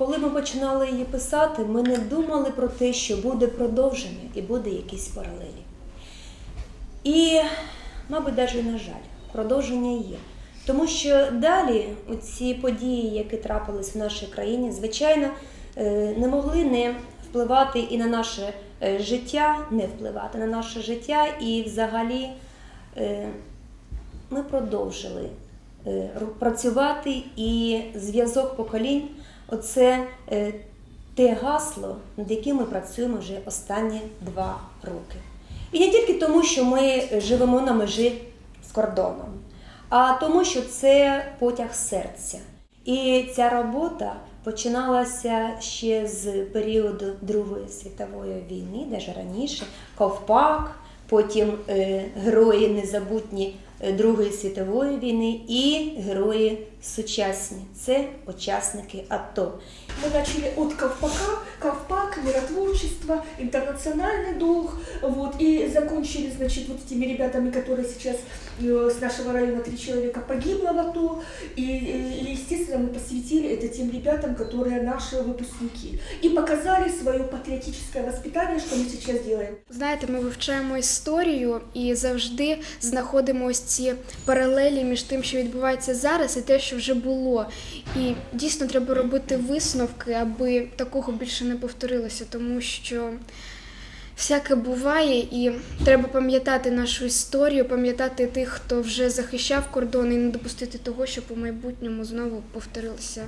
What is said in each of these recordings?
коли ми починали її писати, ми не думали про те, що буде продовження і буде якісь паралелі. І, мабуть, навіть на жаль, продовження є. Тому що далі ці події, які трапились в нашій країні, звичайно, е, не могли не впливати і на наше е, життя, не впливати на наше життя, і взагалі е, ми продовжили працювати і зв'язок поколінь оце е, те гасло, над яким ми працюємо вже останні два роки. І не тільки тому, що ми живемо на межі з кордоном, а тому, що це потяг серця. І ця робота починалася ще з періоду Другої світової війни, навіть раніше, Ковпак, потім е, герої незабутні е, Другої світової війни і герої сучасні. Це учасники АТО. Мы начали от Ковпака, Ковпак, миротворчество, интернациональный долг, вот, и закончили, значит, вот этими ребятами, которые сейчас э, с нашего района три человека погибло в АТО, и, и, естественно, мы посвятили это тем ребятам, которые наши выпускники, и показали свое патриотическое воспитание, что мы сейчас делаем. Знаєте, ми вивчаємо історію і завжди знаходимо ось ці паралелі між тим, що відбувається зараз, і те, що вже було. І дійсно треба робити висновки, аби такого більше не повторилося, тому що всяке буває, і треба пам'ятати нашу історію, пам'ятати тих, хто вже захищав кордони, і не допустити того, щоб у майбутньому знову повторилося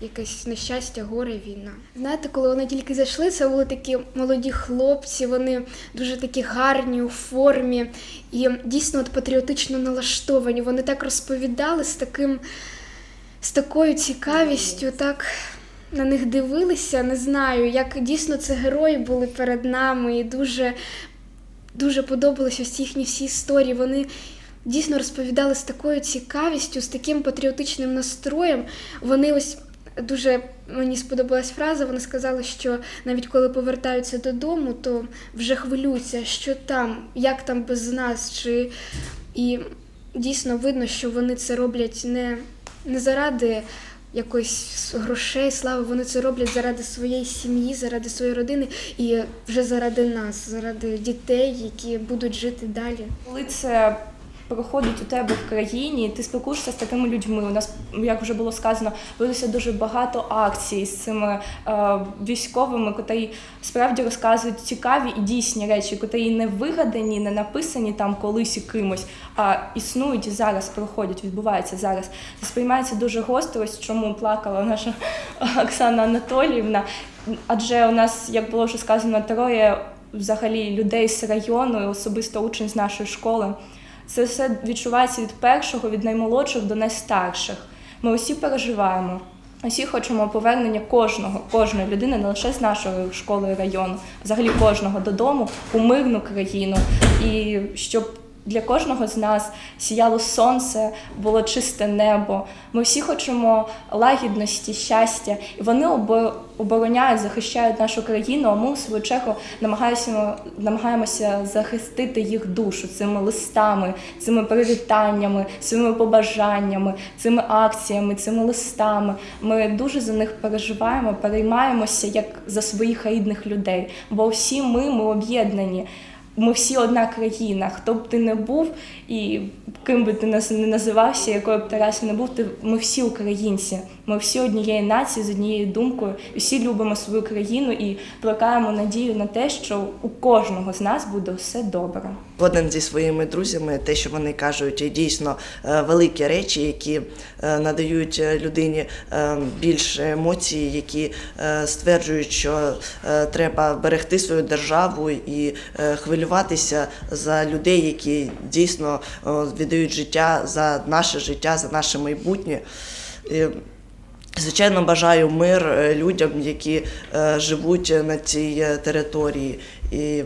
якесь нещастя, горе, війна. Знаєте, коли вони тільки зайшли, це були такі молоді хлопці, вони дуже такі гарні у формі і дійсно от патріотично налаштовані. Вони так розповідали з таким з такою цікавістю, так на них дивилися, не знаю, як дійсно це герої були перед нами, і дуже, дуже подобалися ось їхні всі історії. Вони дійсно розповідали з такою цікавістю, з таким патріотичним настроєм. Вони ось дуже мені сподобалась фраза. Вони сказали, що навіть коли повертаються додому, то вже хвилюються, що там, як там без нас, чи і дійсно видно, що вони це роблять не, не заради якоїсь грошей, слави, вони це роблять заради своєї сім'ї, заради своєї родини і вже заради нас, заради дітей, які будуть жити далі. Коли це проходить у тебе в країні, ти спілкуєшся з такими людьми. У нас, як вже було сказано, велося дуже багато акцій з цими е, військовими, котрі справді розказують цікаві і дійсні речі, котрі не вигадані, не написані там колись і кимось, а існують і зараз проходять, відбуваються зараз. Це сприймається дуже гостро, чому плакала наша Оксана Анатоліївна. Адже у нас, як було вже сказано, троє взагалі людей з району, особисто учень з нашої школи. Це все відчувається від першого, від наймолодших до найстарших. Ми усі переживаємо. Усі хочемо повернення кожного, кожної людини, не лише з нашої школи і району, взагалі кожного додому у мирну країну. І щоб для кожного з нас сіяло сонце, було чисте небо. Ми всі хочемо лагідності, щастя, і вони обороняють, захищають нашу країну. А ми у свою чергу намагаємося, намагаємося захистити їх душу цими листами, цими привітаннями, цими побажаннями, цими акціями, цими листами. Ми дуже за них переживаємо, переймаємося як за своїх рідних людей. Бо всі ми, ми об'єднані. Ми всі одна країна. Хто б ти не був, і ким би ти не називався, якою б ти не був, ти ми всі українці. Ми всі однієї нації з однією думкою. Всі любимо свою країну і плекаємо надію на те, що у кожного з нас буде все добре. Згоден зі своїми друзями, те, що вони кажуть, і дійсно е, великі речі, які е, надають е, людині більше емоцій, які стверджують, що треба берегти свою державу і хвилюватися за людей, які дійсно віддають життя за наше життя, за наше майбутнє. Звичайно, бажаю мир людям, які живуть на цій території, і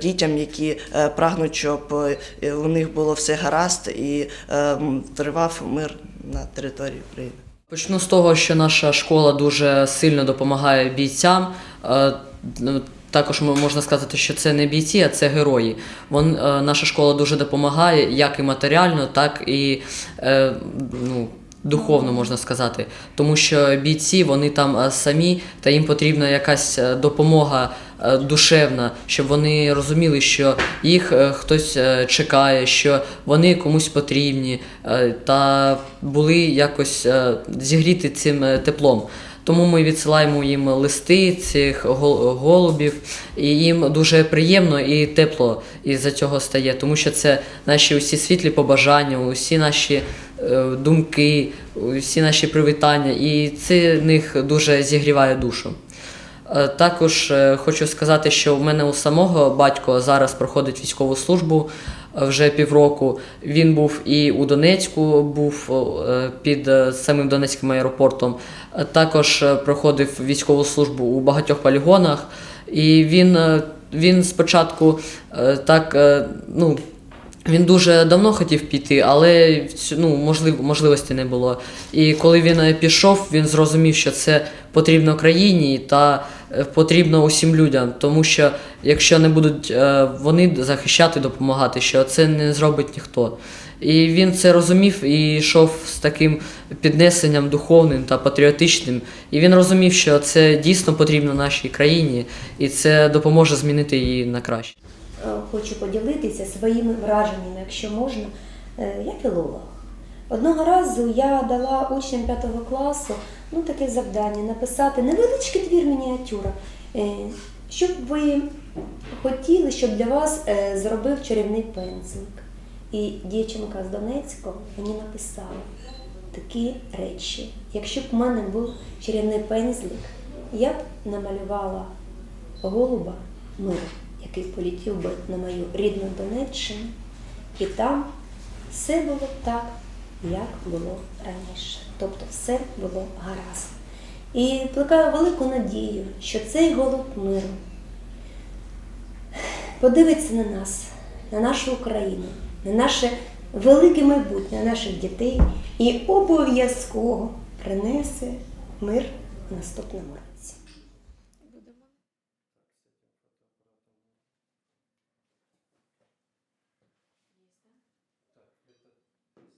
дітям, які е, прагнуть, щоб е, у них було все гаразд і е, тривав мир на території України. Почну з того, що наша школа дуже сильно допомагає бійцям. Е, ну, Також можна сказати, що це не бійці, а це герої. Вон, е, наша школа дуже допомагає як і матеріально, так і е, ну, духовно можна сказати, тому що бійці вони там е, самі, та їм потрібна якась е, допомога е, душевна, щоб вони розуміли, що їх хтось чекає, що вони комусь потрібні, та були якось зігріти цим теплом. Тому ми відсилаємо їм листи цих гол- голубів, і їм дуже приємно і тепло із-за цього стає, тому що це наші усі світлі побажання, усі наші думки, усі наші привітання, і це них дуже зігріває душу. Е, Також е, хочу сказати, що в мене у самого батько зараз проходить військову службу е, вже півроку. Він був і у Донецьку, був е, під е, самим Донецьким аеропортом. Е, Також е, проходив військову службу у багатьох полігонах. І він, е, він спочатку е, так, е, ну, він дуже давно хотів піти, але ну, можлив, можливості не було. І коли він е, пішов, він зрозумів, що це потрібно країні та е, потрібно усім людям. Тому що якщо не будуть е, вони захищати, допомагати, що це не зробить ніхто. І він це розумів і йшов з таким піднесенням духовним та патріотичним. І він розумів, що це дійсно потрібно нашій країні, і це допоможе змінити її на краще. Е, хочу поділитися своїми враженнями, якщо можна. Е, Я філолог. Одного разу я дала учням 5 класу ну, таке завдання написати невеличкий твір мініатюра, е, щоб ви хотіли, щоб для вас зробив чарівний пензлик. І дівчинка з Донецького мені написала такі речі. Якщо б в мене був чарівний пензлик, я б намалювала голуба миру, який полетів би на мою рідну Донеччину, і там все було так, як було раніше. Тобто все було гаразд. І плекаю велику надію, що цей голуб миру подивиться на нас, на нашу Україну, на наше велике майбутнє, на наших дітей і обов'язково принесе мир наступному році.